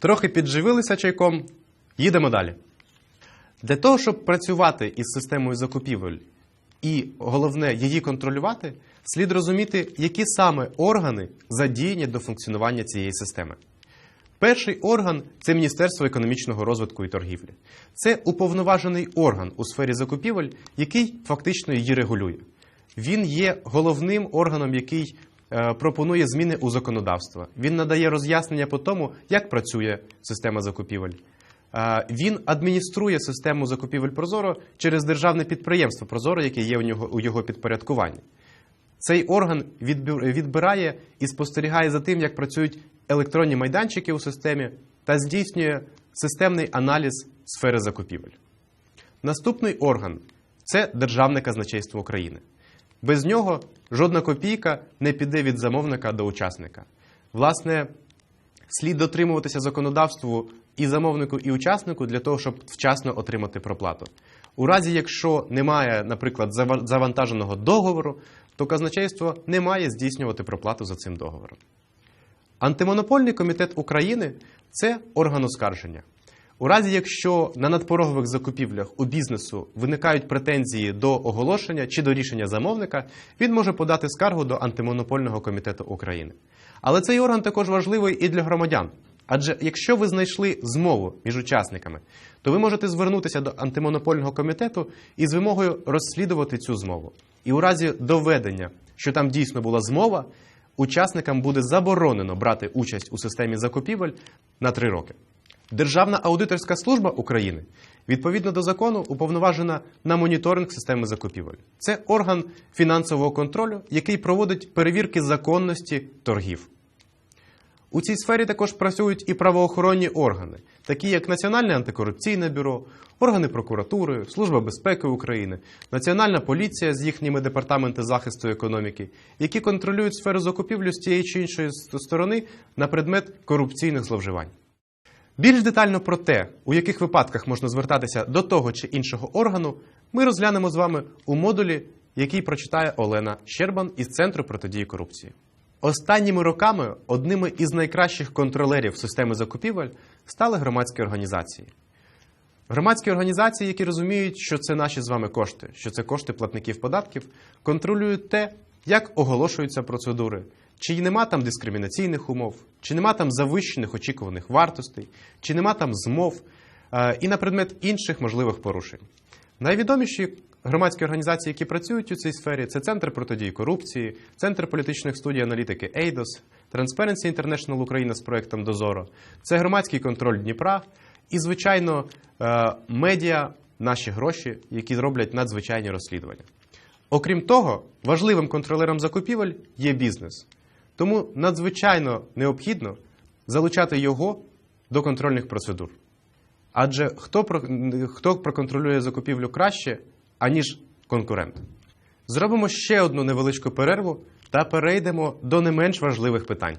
Трохи підживилися чайком, їдемо далі. Для того, щоб працювати із системою закупівель і головне її контролювати, слід розуміти, які саме органи задіяні до функціонування цієї системи. Перший орган це Міністерство економічного розвитку і торгівлі. Це уповноважений орган у сфері закупівель, який фактично її регулює. Він є головним органом, який пропонує зміни у законодавство. Він надає роз'яснення по тому, як працює система закупівель. Е, Він адмініструє систему закупівель Прозоро через державне підприємство Прозоро, яке є у нього у його підпорядкуванні. Цей орган відбирає і спостерігає за тим, як працюють електронні майданчики у системі та здійснює системний аналіз сфери закупівель. Наступний орган це Державне казначейство України. Без нього жодна копійка не піде від замовника до учасника. Власне, слід дотримуватися законодавству і замовнику, і учаснику для того, щоб вчасно отримати проплату. У разі, якщо немає, наприклад, завантаженого договору, то казначейство не має здійснювати проплату за цим договором. Антимонопольний комітет України це орган оскарження. У разі, якщо на надпорогових закупівлях у бізнесу виникають претензії до оголошення чи до рішення замовника, він може подати скаргу до Антимонопольного комітету України. Але цей орган також важливий і для громадян. Адже якщо ви знайшли змову між учасниками, то ви можете звернутися до антимонопольного комітету із вимогою розслідувати цю змову. І у разі доведення, що там дійсно була змова, учасникам буде заборонено брати участь у системі закупівель на три роки. Державна аудиторська служба України відповідно до закону уповноважена на моніторинг системи закупівель. Це орган фінансового контролю, який проводить перевірки законності торгів. У цій сфері також працюють і правоохоронні органи, такі як Національне антикорупційне бюро, органи прокуратури, Служба безпеки України, Національна поліція з їхніми департаменти захисту економіки, які контролюють сферу закупівлі з тієї чи іншої сторони на предмет корупційних зловживань. Більш детально про те, у яких випадках можна звертатися до того чи іншого органу, ми розглянемо з вами у модулі, який прочитає Олена Щербан із Центру протидії корупції. Останніми роками одними із найкращих контролерів системи закупівель стали громадські організації. Громадські організації, які розуміють, що це наші з вами кошти, що це кошти платників податків, контролюють те, як оголошуються процедури, чи нема там дискримінаційних умов, чи нема там завищених очікуваних вартостей, чи нема там змов е, і на предмет інших можливих порушень. Найвідоміші громадські організації, які працюють у цій сфері, це Центр протидії корупції, Центр політичних студій аналітики EIDOS, Transparency International Україна з проектом Дозоро, це громадський контроль Дніпра і, звичайно, е, медіа наші гроші, які роблять надзвичайні розслідування. Окрім того, важливим контролером закупівель є бізнес. Тому надзвичайно необхідно залучати його до контрольних процедур. Адже хто, хто проконтролює закупівлю краще, аніж конкурент? Зробимо ще одну невеличку перерву та перейдемо до не менш важливих питань.